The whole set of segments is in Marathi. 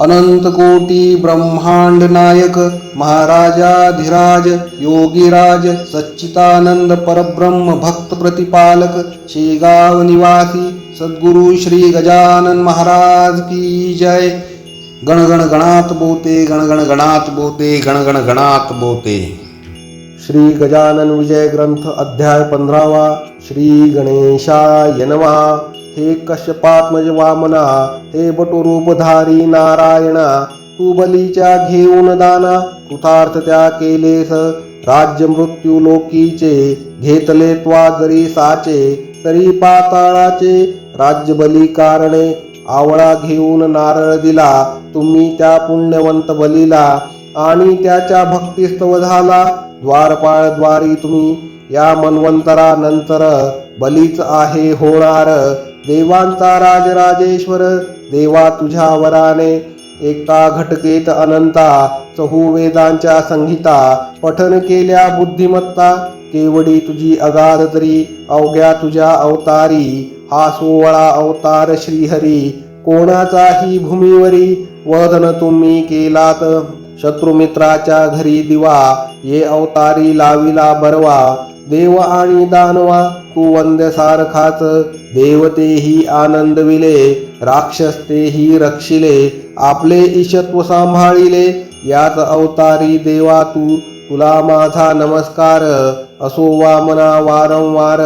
अनंत कोटी ब्रह्मांड नायक महाराजाधिराज योगीराज सच्चितानंद परब्रह्म भक्त प्रतिपालक शेगाव निवासी सद्गुरु श्री गजानन महाराज की जय। गण गण गणात बोते गण गण गणात बोते गण गण गणात बोते। श्री गजानन विजय ग्रंथ अध्याय पंधरावा श्री गणेशाय नमः। हे कश्यपात्मज वामना हे बटुरूपधारी नारायणा तू बलीच्या घेऊन दाना. कृतार्थ त्या केलेस राज्य मृत्यू लोकीचे घेतले त्वा जरी साचे तरी पाताळाचे राज्य बली कारणे आवळा घेऊन नारळ दिला. तुम्ही त्या पुण्यवंत बलीला आणि त्याच्या भक्तिस्तव झाला. द्वारपाळ द्वारी तुम्ही या मन्वंतरानंतर बलीच आहे होणार. देवांचा राजराजेश्वर देवा तुझ्या वराने एका घटकेत अनंता चहुवेदांच्या संहिता पठन केल्या बुद्धिमत्ता केवडी तुझी अगाध तरी अवघ्या तुझ्या अवतारी हा सोवळा अवतार श्रीहरी कोणाचाही भूमीवरी वदन तुम्ही केलात. शत्रुमित्राच्या घरी दिवा ये अवतारी लाविला बरवा. देव आणि दानवा तू वंद्य सारखाच देवतेही आनंदविले राक्षस तेही रक्षिले आपले ईशत्व सांभाळिले याच अवतारी देवा तू तुला माझा नमस्कार. असो वामना वारंवार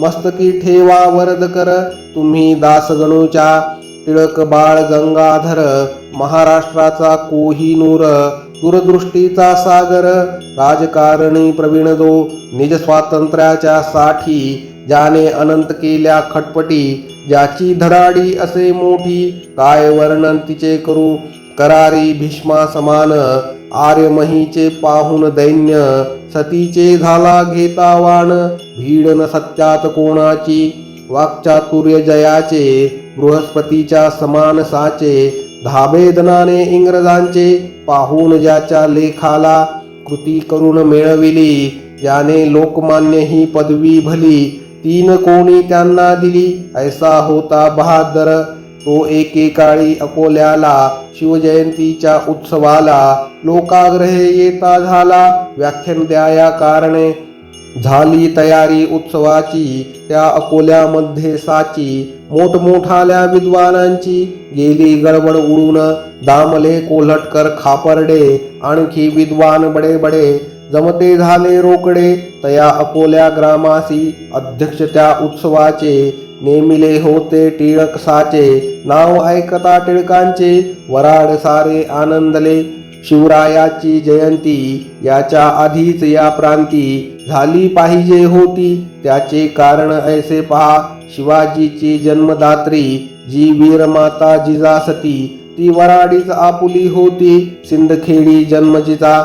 मस्तकी ठेवा वरद कर तुम्ही दासगणूच्या टिळक बाळ गंगाधर महाराष्ट्राचा कोहिनूर दूरदृष्टीचा सागर राजकारणी प्रवीण दो निज स्वातंत्र्याच्या साठी ज्याने अनंत केल्या खटपटी ज्याची धडाडी असे मोठी काय वर्णन तिचे करू? करारी भीष्मा समान आर्यमहीचे पाहून दैन्य सतीचे झाला घेता वाण भीड न सत्यात कोणाची? वाक्चातुर्य जयाचे बृहस्पतीच्या समान साचे धाबेदनाने इंग्रजांचे पाहून ज्याच्या लेखाला कृती करून मिळविली ज्याने लोकमान्य ही पदवी भली तीन कोणी त्यांना दिली. ऐसा होता बहादर तो एकेकाळी अकोल्याला शिवजयंतीच्या उत्सवाला लोकाग्रहे येता झाला. व्याख्यान द्या या कारणे झाली तयारी उत्सवाची त्या अकोल्यामध्ये साची मोठमोठाल्या विद्वानांची. गेली गडबड उडून दामले कोल्हटकर खापर्डे आणखी विद्वान बडे बडे. जमते झाले रोकडे तया अकोल्या ग्रामासी. अध्यक्ष त्या उत्सवाचे नेमिले होते टिळक साचे नाव ऐकता टिळकांचे वराड सारे आनंदले. शिवरायाची जयंती याच्या आधीच या प्रांती झाली पाहिजे होती. त्याचे कारण ऐसे पहा शिवाजीची जन्मदात्री जी वीरमाता जिजासती ती वराडीच आपुली होती सिंदखेडी जन्मजिता.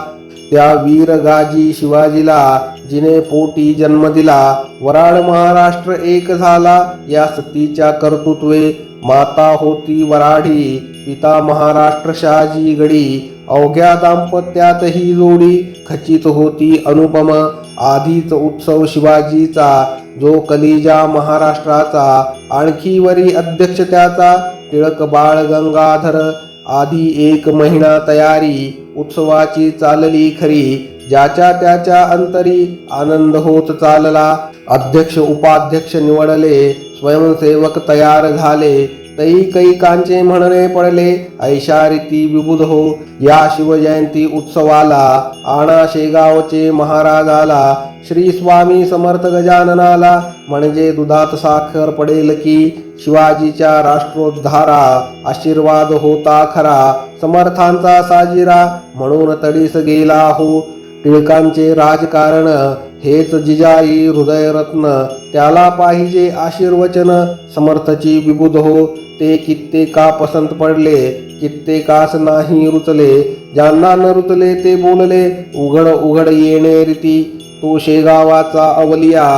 त्या वीर गाजी शिवाजीला जिने पोटी जन्म दिला वराड महाराष्ट्र एक झाला या सतीच्या कर्तृत्वे माता होती वराडी पिता महाराष्ट्र शहाजी गडी अवघ्या दाम्पत्यातही जोडी खचित होती अनुपम आधीच उत्सव शिवाजीचा जो कलिजा महाराष्ट्राचा आणखी वरी अध्यक्ष त्याचा टिळक बाळ गंगाधर आधी एक महिना तयारी उत्सवाची चालली खरी ज्याच्या त्याच्या अंतरी आनंद होत चालला. अध्यक्ष उपाध्यक्ष निवडले स्वयंसेवक तयार झाले. तै कैकांचे म्हणणे पडले ऐशा रीती विबुध हो. या शिवजयंती उत्सवाला आणा शेगावचे महाराजाला श्री स्वामी समर्थ गजाननाला म्हणजे दुधात साखर पडेल की शिवाजीच्या राष्ट्रोद्धारा आशीर्वाद होता खरा समर्थांचा साजिरा म्हणून तडीस गेला हो. टिळकांचे राजकारण हेच जिजाई हृदयरत्न त्याला पाहिजे आशीर्वचन समर्थची विबुध हो. ते कित्येका पसंत पडले कित्येकास नाही रुचले. ज्यांना न रुचले ते बोलले उघड उघड येणे रीती. तो शेगावाचा अवलिया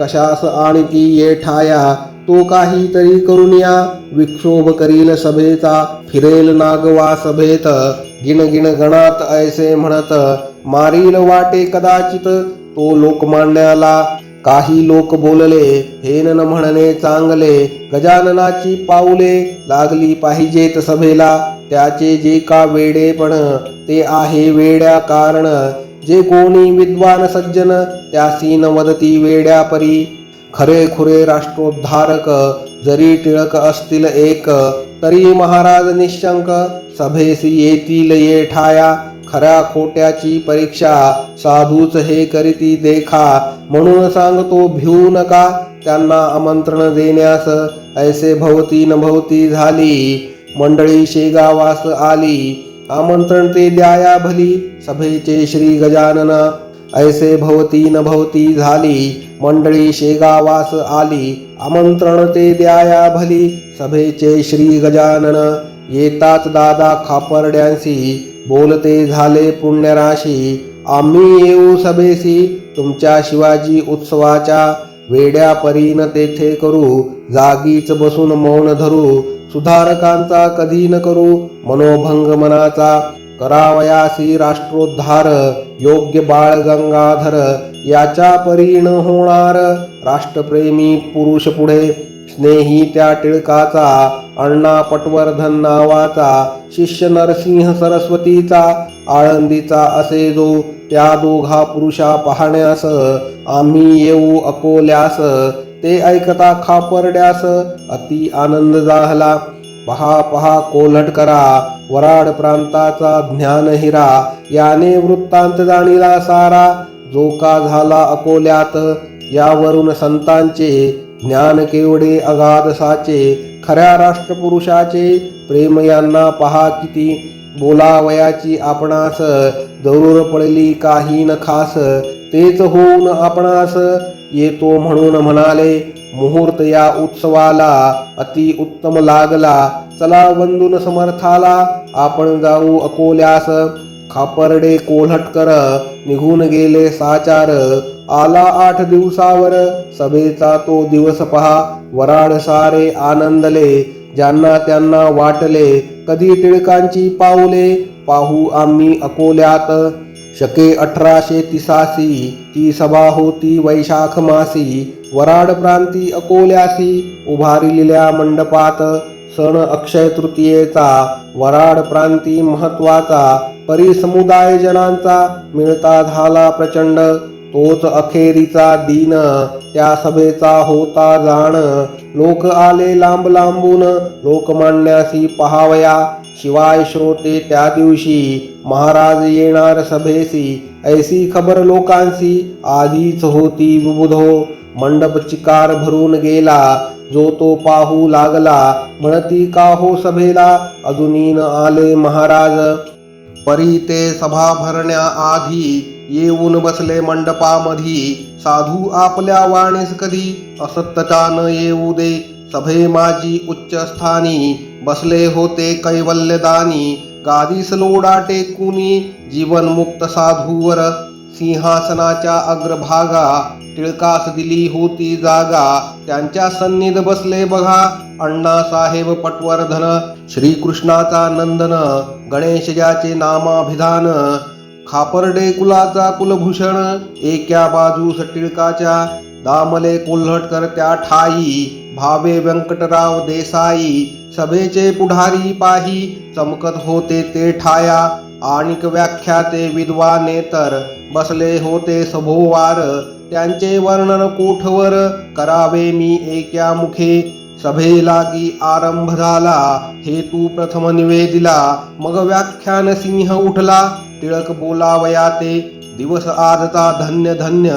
कशास आणखी ये ठाया. तो काहीतरी करून या विक्षोभ करील सभेचा. फिरेल नागवा सभेत गिण गिण गणात ऐसे म्हणत मारील वाटे कदाचित तो लोकमान्याला काही लोक बोलले हेनन म्हणणे चांगले गजाननाची पाऊले लागली पाहिजेत सभेला. त्याचे जे का वेडेपण ते आहे वेड्या कारण. जे कोणी विद्वान सज्जन त्यासी न मदती वेड्या परी. खरे खुरे राष्ट्रोद्धारक जरी टिळक असतील एक तरी महाराज निशंक सभेसी येतील ये ठाया खऱ्या खोट्याची परीक्षा साधूच हे करीती देखा म्हणून सांगतो भिवू नका त्यांना आमंत्रण देण्यास ऐसे भवती न भवती झाली. मंडळी शेगावास आली आमंत्रण ते द्याया भली सभेचे श्री गजानन ऐसे भवती न भवती झाली. मंडळी शेगावास आली आमंत्रण ते द्याया भली सभेचे श्री गजानन येतात दादा खापर्ड्यांशी बोलते झाले पुण्यराशी. आम्ही येऊ सभेसी तुमच्या शिवाजी उत्सवाच्या वेड्या परीन तेथे करू. जागीच बसून मौन धरू. सुधारकांचा कधी न करू. मनोभंग मनाचा करावयासी राष्ट्रोद्धार. योग्य बाळ गंगाधर याच्या परीण होणार राष्ट्रप्रेमी पुरुष पुढे. स्नेही त्या टिळकाचा अण्णा पटवर्धन नावाचा शिष्य नरसिंह सरस्वतीचा आळंदीचा असे जो त्या दोघा पुरुषा पाहण्यास आम्ही येऊ अकोल्यास ते ऐकता खापर्ड्यास अति आनंद झाला. पहा पहा कोल्हट करा वराड प्रांताचा ज्ञान हिरा याने वृत्तांत जाणीला सारा. जो का झाला अकोल्यात यावरून संतांचे ज्ञान केवढे अगाध साचे खऱ्या राष्ट्रपुरुषाचे प्रेम यांना पहा किती. बोलावयाची आपणास जरूर पडली काही न खास. तेच होऊन आपणास येतो म्हणून म्हणाले मुहूर्त या उत्सवाला अति उत्तम लागला. चला वंदून समर्थाला आपण जाऊ अकोल्यास. खापर्डे कोल्हटकर निघून गेले साचार. आला आठ दिवसावर. सभेचा तो दिवस पहा. वराड सारे आनंदले. ज्यांना त्यांना वाटले कधी टिळकांची पाऊले पाहू आम्ही अकोल्यात. शके अठराशे तिसासी ती सभा होती वैशाख मासी. वराड प्रांती अकोल्यासी उभारलेल्या मंडपात. सण अक्षय तृतीयेचा वराड प्रांती महत्त्वाचा. परिसमुदाय जनांचा मिळता झाला प्रचंड. तोच अखेरीचा दिन त्या सभेचा होता जाण. लोक आले लांब लांबून लोकमान्यासी पहावया. शिवाय श्रोते त्या दिवशी महाराज येणार सभेसी. ऐसी खबर लोकांसी आधीच होती विबुधो मंडप चिकार भरून गेला जो तो पाहू लागला. म्हणती का हो सभेला? अजून आले महाराज. परी ते सभा भरण्या आधी येऊन बसले मंडपामधी. साधू आपल्या वाणीस कधी? असत्यता न येऊ दे. सभे माझी उच्च स्थानी बसले होते कैवल्यदानी. गादीस लोडा टेकुनी. जीवनमुक्त साधूवर सिंहासनाच्या अग्रभागा. टिळकास दिली होती जागा. त्यांच्या सन्निध बसले बघा. अण्णासाहेब पटवर्धन. श्रीकृष्णाचा नंदन. गणेश ज्याचे नामाभिधान. खापर्डे कुलाचा कुलभूषण एक्या बाजूस टिळकाच्या दामले कोल्हटकर त्या ठाई भावे व्यंकटराव देसाई सभेचे पुढारी पाही चमकत होते ते ठाया आणिक व्याख्याते विद्वानेतर बसले होते सभोवार त्यांचे वर्णन कोठवर करावे मी एक्या मुखे सभेलागी आरंभ झाला हेतू प्रथम निवेदिला मग व्याख्यान सिंह उठला टिळक बोलावया ते दिवस आजचा धन्य धन्य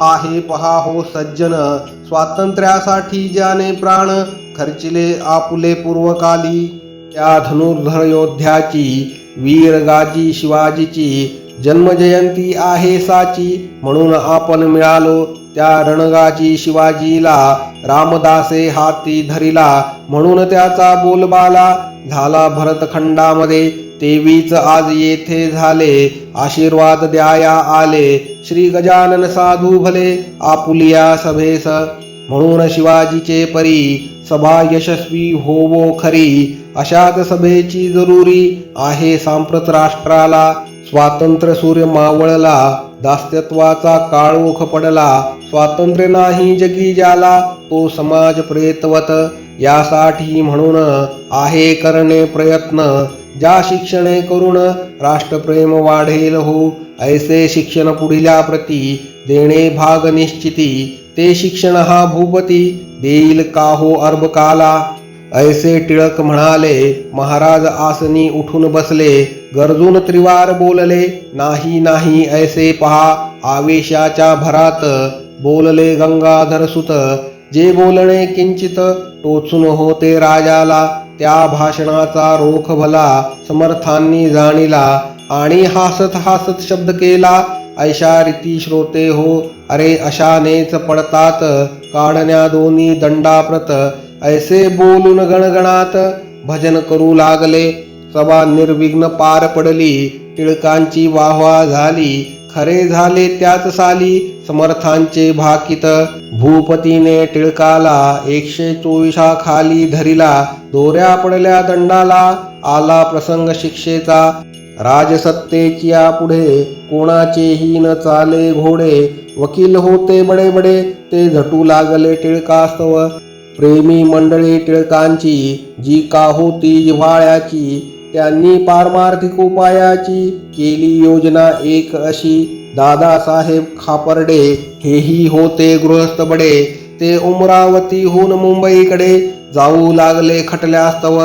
आहे पहा हो सज्जन. स्वातंत्र्यासाठी ज्याने प्राण खर्चिले आपुले पूर्वकाली. त्या धनुर्धर योद्ध्याची वीर गाजी शिवाजीची जन्मजयंती आहे साची. म्हणून आपण मिळालो त्या रणगाजी शिवाजीला. रामदासे हाती धरिला. म्हणून त्याचा बोलबाला झाला भरतखंडामध्ये तेवीच आज येथे झाले. आशीर्वाद द्याया आले. श्री गजानन साधू भले. आपुलिया सभेस. म्हणून शिवाजीचे परी सभा यशस्वी होवो खरी. अशात सभेची जरुरी आहे सांप्रत राष्ट्राला. स्वातंत्र्य सूर्य मावळला. दास्यत्वाचा काळोख पडला. स्वातंत्र्य नाही जगी ज्याला. तो समाज प्रेतवत यासाठी म्हणून आहे करणे प्रयत्न. ज्या शिक्षणे करून राष्ट्रप्रेम वाढेल हो ऐसे शिक्षण पुढील्या प्रती देणे भाग निश्चिती. ते शिक्षण हा भूपती देईल का हो अर्भकाला ऐसे टिळक म्हणाले महाराज आसनी उठून बसले गरजून त्रिवार बोलले नाही नाही ऐसे पहा आवेशाच्या भरात बोलले गंगाधर सुत जे बोलणे किंचित टोचून होते राजाला त्या भाषणाचा रोख भला समर्थांनी जाणिला आणि हासत हासत शब्द केला ऐशा रीती श्रोते हो अरे अशानेच पडतात काढण्या दोन्ही दंडाप्रत ऐसे बोलून गणगणात भजन करू लागले सभा निर्विघ्न पार पडली टिळकांची वाहवा झाली खरे झाले त्याच साली समर्थांचे भाकित. भूपतीने टिळकाला एकशे चोवीसा खाली धरिला. दोऱ्या पडल्या दंडाला आला प्रसंग शिक्षेचा. राजसत्तेच्या पुढे कोणाचेही न चाले घोडे. वकील होते बडे बडे ते झटू लागले टिळकास्तव. प्रेमी मंडळी टिळकांची जी का होती जिव्हाळ्याची त्यांनी पारमार्थिक उपायाची केली योजना एक अशी. दादासाहेब खापर्डे हेही होते गृहस्थ बडे. ते उमरावतीहून मुंबईकडे जाऊ लागले खटल्यास्तव.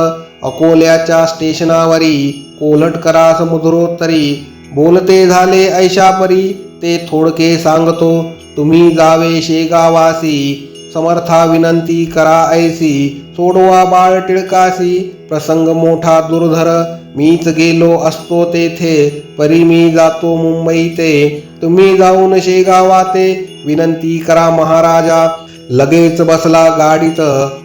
अकोल्याच्या स्टेशनावरी कोल्हटकरास मुद्रोत्तरी बोलते झाले ऐशापरी ते थोडके सांगतो तुम्ही जावे शेगावासी. समर्था विनंती करा ऐसी सोडवा बाळ टिळकासी प्रसंग मोठा दुर्धर मीच गेलो असतो तेथे परी मी जातो मुंबई ते तुम्ही जाऊन शेगावाते विनंती करा महाराजा लगेच बसला गाडीत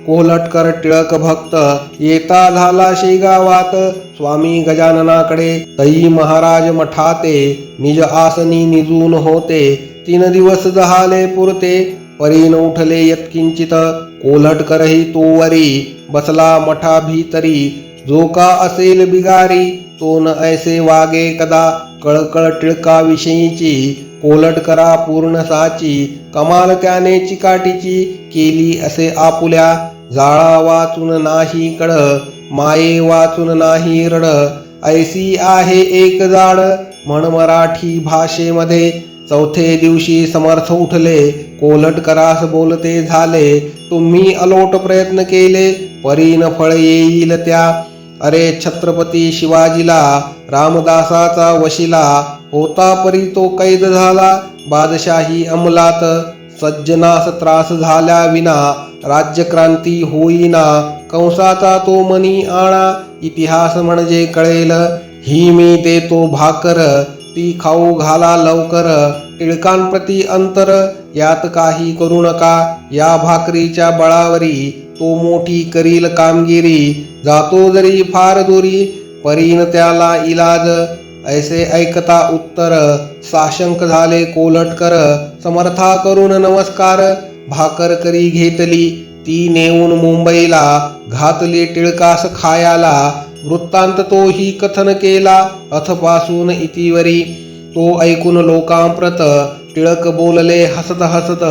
कोहलटकर टिळक भक्त येता झाला शेगावात स्वामी गजाननाकडे तई महाराज मठाते निज आसनी निजून होते तीन दिवस झाले पुरते परीन उठले यत्किंचित कोल्हटकरही तोवरी बसला मठा भीतरी जो का असेल बिगारी तो न ऐसे वागे कदा कळकळ टिळकाविषयीची कोलटकरा पूर्ण साची कमाल त्याने चिकाटीची केली असे आपुल्या जाळा वाचून नाही कड माये वाचून नाही रड ऐसी आहे एक जाड म्हण मराठी भाषेमध्ये चौथे दिवशी समर्थ उठले कोलटकरास बोलते झाले तुम्ही अलोट प्रयत्न केले परीन फळ येईल त्या. अरे छत्रपती शिवाजीला रामदासाचा वशिला होता परी तो कैद झाला बादशाही अंमलात सज्जनास त्रास झाल्या विना राज्यक्रांती होईना कंसाचा तो मनी आणा इतिहास म्हणजे कळेल ही मी देतो भाकर ती खाऊ घाला लवकर. टिळकांप्रती अंतर यात काही करू नका. या भाकरीच्या बळावरी तो मोठी करील कामगिरी. जातो जरी फार दुरी परीन त्याला इलाज. ऐसे ऐकता उत्तर साशंक झाले कोलटकर. समर्था करून नमस्कार. भाकर करी घेतली ती नेऊन मुंबईला. घातली टिळकास खायाला. वृत्तांत तोही कथन केला? अथपासून इतिवरी तो ऐकून लोकांप्रत टिळक बोलले हसत हसत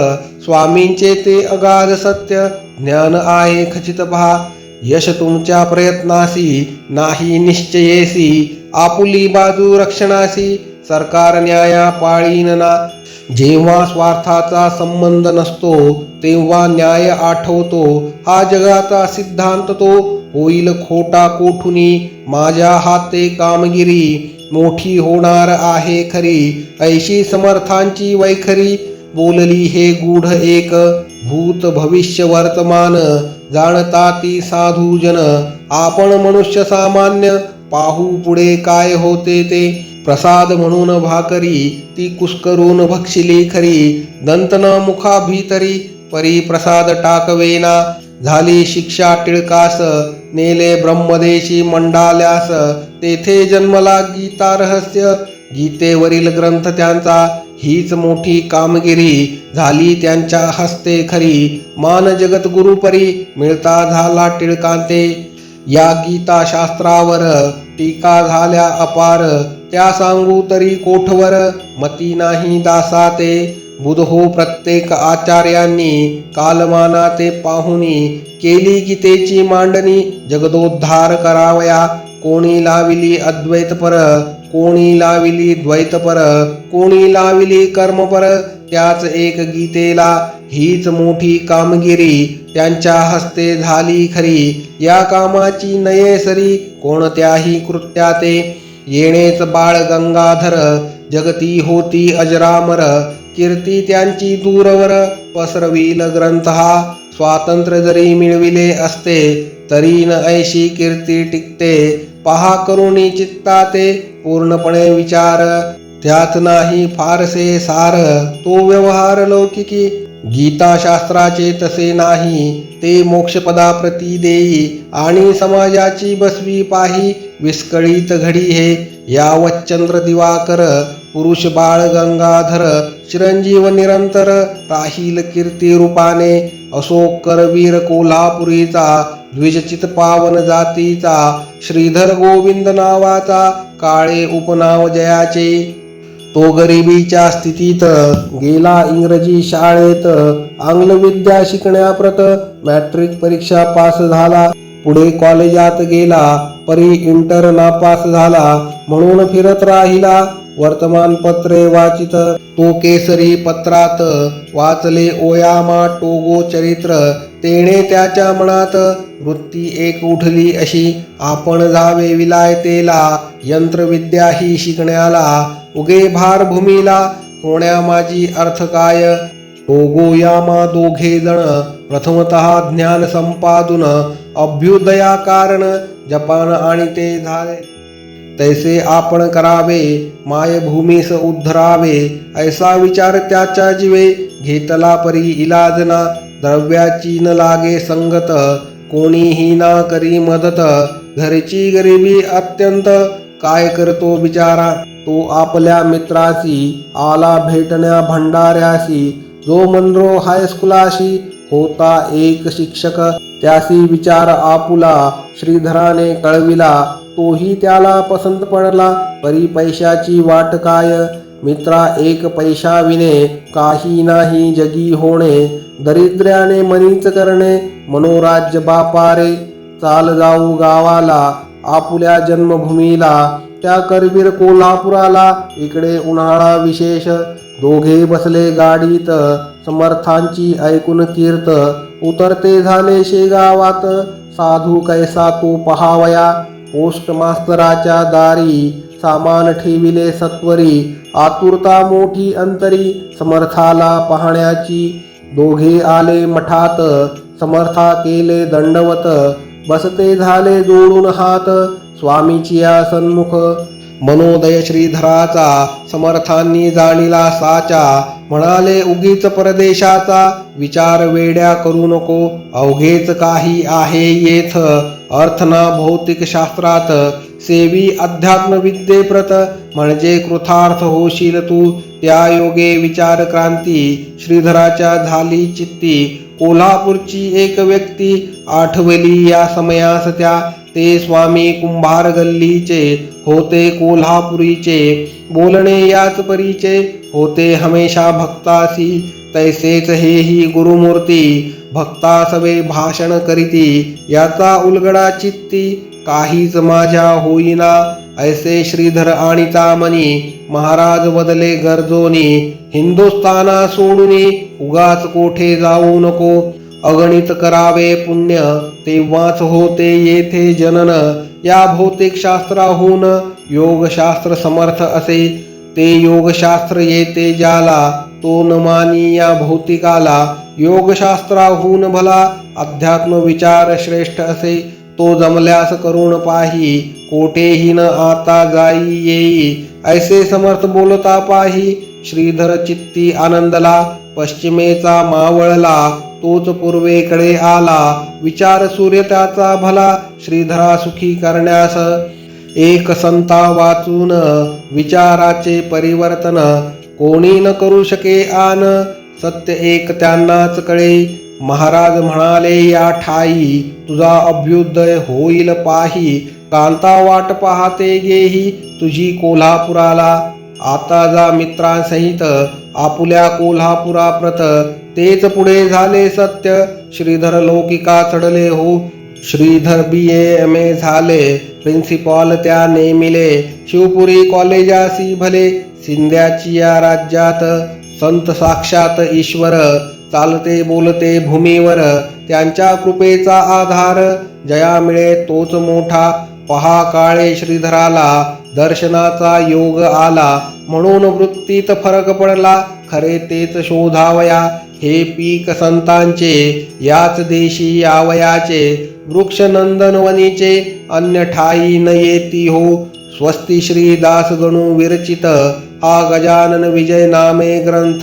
स्वामींचे ते अगाध सत्य ज्ञान आहे खचित पहा यश तुमच्या प्रयत्नासी नाही निश्चयेसी। आपुली बाजू रक्षणासी सरकार न्याया पाळीन ना जेव्हा स्वार्थाचा संबंध नसतो तेव्हा न्याय आठवतो। हा जगाचा सिद्धांत तो होईल खोटा कोठुनी माझ्या हाते कामगिरी मोठी होणार आहे खरी. ऐशी समर्थांची वैखरी. बोलली हे गूढ एक भूत भविष्य वर्तमान. जाणता ती साधू जन. आपण मनुष्य सामान्य. पाहू पुढे काय होते ते. प्रसाद म्हणून भाकरी ती कुस्करून भक्षिली खरी. दंतन मुखा भीतरी परी प्रसाद टाकवेना. झाली शिक्षा टिळकास नेले ब्रह्मदेशी मंडाल्यास. तेथे जन्मला गीता रहस्य. गीतेवरील ग्रंथ त्यांचा हीच मोठी कामगिरी. झाली त्यांच्या हस्ते खरी मान जगत गुरुपरी मिळता झाला टिळकांते. या गीता शास्त्रावर टीका झाल्या अपार. त्या सांगू तरी कोठवर मती नाही दासाते. बुधहो प्रत्येक आचार्यांनी कालमानाचे पाहुनी केली गीतेची मांडणी जगदोद्धार करावया कोणी लाविली अद्वैतपर कोणी लाविली द्वैतपर कोणी लाविली कर्मपर त्याच एक गीतेला हीच मोठी कामगिरी त्यांच्या हस्ते झाली खरी. या कामाची नये सरी कोणत्याही कृत्याते. येणेच बाळ गंगाधर जगती होती अजरामर कीर्ती त्यांची दूरवर पसरविल ग्रंथ. हा स्वातंत्र्य जरी मिळविले असते तरी न ऐशी कीर्ती टिकते. पहा करुणी चित्ताते पूर्णपणे विचार. त्यात नाही फारसे सार तो व्यवहार लौकिकी. गीताशास्त्राचे तसे नाही ते मोक्षपदाप्रती देई आणि समाजाची बसवी पाही विस्कळीत घडी हे. यावच्चंद्र दिवाकर पुरुष बाळ गंगाधर चिरंजीव निरंतर राहील कीर्ती रूपाने. अशोक करवीर कोल्हापुरीचा द्विजचित पावन जातीचा श्रीधर गोविंद नावाचा काळे उपनाव जयाचे. तो गरिबीच्या स्थितीत गेला इंग्रजी शाळेत. आंग्ल विद्या शिकण्याप्रत मॅट्रिक परीक्षा पास झाला. पुढे कॉलेजात गेला परी इंटर नापास झाला म्हणून फिरत राहिला. वर्तमानपत्रे वाचित तो केसरी पत्रात वाचले ओयामा टोगो चरित्र तेणे त्याच्या मनात वृत्ती एक उठली अशी. आपण जावे विलायतेला यंत्रविद्या ही शिकण्याला उगे भार भूमीला होण्या माझी अर्थ काय? टोगो यामा दोघे जण प्रथमतः ज्ञान संपादून अभ्युदया कारण जपान आणि ते झाले. तैसे आपण करावे मायभूमीस उद्धरावे ऐसा विचार त्याच्या जीवे घेतला परी इलाजना द्रव्याची न लागे संगत कोणीही ना करी मदत घरची गरिबी अत्यंत काय करतो बिचारा तो आपल्या मित्राशी आला भेटण्या भंडाऱ्याशी जो मनरो हायस्कुलाशी होता एक शिक्षक त्याशी विचार आपुला श्रीधराने कळविला तोही त्याला पसंत पडला. परी पैशाची वाट काय? मित्रा एक पैशा विने काही नाही जगी होणे. दरिद्र्याने मनीच करणे. मनोराज्य बापारे चाल जाऊ गावाला आपुल्या जन्मभूमीला. त्या करवीर कोल्हापुराला. इकडे उन्हाळा विशेष. दोघे बसले गाडीत. समर्थांची ऐकून कीर्त उतरते झाले शेगावात. साधू कैसा तो पहावया. पोस्ट मास्तराच्या दारी सामान ठेविले सत्वरी आतुरता मोठी अंतरी समर्थाला पाहण्याची. दोघे आले मठात समर्था केले दंडवत बसते झाले जोडून हात स्वामीची या सन्मुख. मनोदय श्रीधराचा समर्थांनी जाणीला साचा म्हणाले उगीच परदेशाचा विचार वेड्या करू नको अवघेच काही आहे येथ. अर्थना भौतिक शास्त्रात सेवी अध्यात्मविद्येप्रत म्हणजे कृथार्थ होशील तू. त्या योगे विचार क्रांती श्रीधराच्या झाली चित्ती. कोल्हापूरची एक व्यक्ती आठवली या समयास त्या. ते स्वामी कुंभार गल्लीचे होते कोल्हापुरीचे. बोलणे याच परीचे होते हमेशा भक्तासी. तैसेच हेही गुरुमूर्ती. भक्ता सवे भाषण करीती याचा उलगडा चित्ती काहीच माझ्या होईना. ऐसे श्रीधर आणिता मनी महाराज बदले गरजोनी हिंदुस्थाना सोडूनी उगाच कोठे जाऊ नको. अगणित करावे पुण्य तेव्हाच होते येथे जनन. या भौतिक शास्त्राहून योगशास्त्र समर्थ असे. ते योगशास्त्र येते ज्याला तो न मानी या भौतिकाला योगशास्त्राहून भला अध्यात्म विचार श्रेष्ठ असे तो जमल्यास करून पाही कोठेही न आता जाई येई ऐसे समर्थ बोलता पाही श्रीधर चित्ती आनंदला पश्चिमेचा मावळला तोच पूर्वेकडे आला विचार सूर्य त्याचा भला श्रीधरा सुखी करण्यास एक संता वाचून विचाराचे परिवर्तन कोणी न करू शके आन सत्य एक त्यांनाच कळे. महाराज म्हणाले या ठाई तुझा अभ्युदय होईल पाही. कांता वाट पाहते गेही तुझी कोल्हापुराला. आता जा मित्रांसहित आपुल्या कोल्हापुराप्रत. तेच पुढे झाले सत्य श्रीधर लौकिका चढले हो. श्रीधर बी एम ए झाले प्रिन्सिपॉल त्या नेमिले. शिवपुरी कॉलेजासी भले सिंध्याची या राज्यात संत साक्षात ईश्वर चालते बोलते भूमीवर. त्यांच्या कृपेचा आधार जया मिळे तोच मोठा. पहा काळे श्रीधराला दर्शनाचा योग आला. म्हणून वृत्तीत फरक पडला. खरे तेच शोधावया. हे पीक संतांचे याच देशी यावयाचे. वृक्ष नंदनवनीचे अन्य ठाई न येती हो. स्वस्ती श्री दास गणू विरचित. हा गजानन विजय नामे ग्रंथ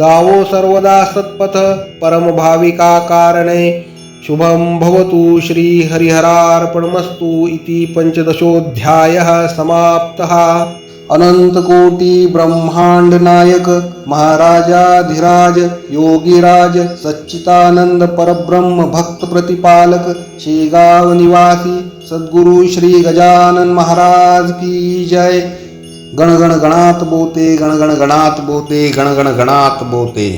गावो सर्वदा सत्पथ परम भाविका कारणे। शुभं भवतु श्री हरिहरार्पणमस्तु इति पञ्चदशोऽध्यायः समाप्तः। अनन्तकोटिब्रह्माण्डनायक महाराजाधिराज योगिराज सच्चिदानंद परब्रह्म भक्त प्रतिपालक शेगाव निवासी सद्गुरु श्री गजानन महाराज की जय। गण गण गणात बोते गण गण गणात बोते गण गण गणात बोते